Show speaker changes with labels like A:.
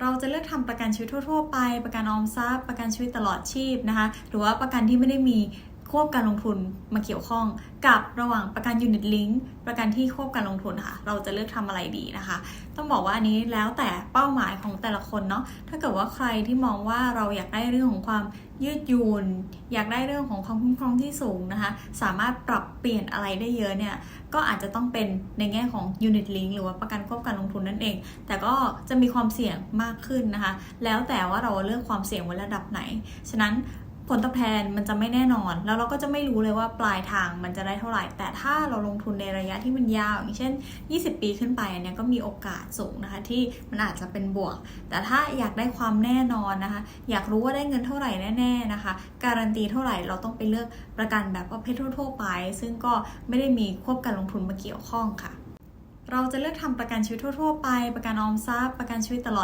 A: เราจะเลือกทำประกันชีวิตทั่ว ๆ ไป ประกันออมทรัพย์ ประกันชีวิตตลอดชีพนะคะ หรือว่าประกันที่ไม่ได้มี ควบการลงทุนมาเกี่ยวข้องกับระหว่างประกันยูนิตลิงก์ประกันที่ควบการลงทุนค่ะ เราจะเลือกทำอะไรดีนะคะ ต้องบอกว่าอันนี้แล้วแต่เป้าหมายของแต่ละคนเนาะถ้าเกิดว่าใครที่มองว่าเราอยากได้เรื่องของความยืดหยุ่นอยากได้เรื่องของความคุ้มครองที่สูงนะคะ สามารถปรับเปลี่ยนอะไรได้เยอะเนี่ย ก็อาจจะต้องเป็นในแง่ของ unit link หรือว่าประกันควบการลงทุนนั่นเอง แต่ก็จะมีความเสี่ยงมากขึ้นนะคะ แล้วแต่ว่าเราเลือกความเสี่ยงไว้ระดับไหน ฉะนั้น ผลตอบแทนมันจะไม่แน่นอน แล้วเราก็จะไม่รู้เลยว่าปลายทางมันจะได้เท่าไหร่ แต่ถ้าเราลงทุนในระยะที่มันยาว อย่างเช่น 20 ปีขึ้นไปอันเนี้ยก็มีโอกาสสูงนะคะ ที่มันอาจจะเป็นบวก แต่ถ้าอยากได้ความแน่นอนนะคะ อยากรู้ว่าได้เงินเท่าไหร่แน่ๆนะคะ การันตีเท่าไหร่เราต้องไปเลือกประกันแบบประเภททั่วๆไป ซึ่งก็ไม่ได้มีควบการลงทุนมาเกี่ยวข้องค่ะ เราจะเลือกทำประกันชีวิตทั่วๆไป ประกันออมทรัพย์ประกันชีวิตตลอด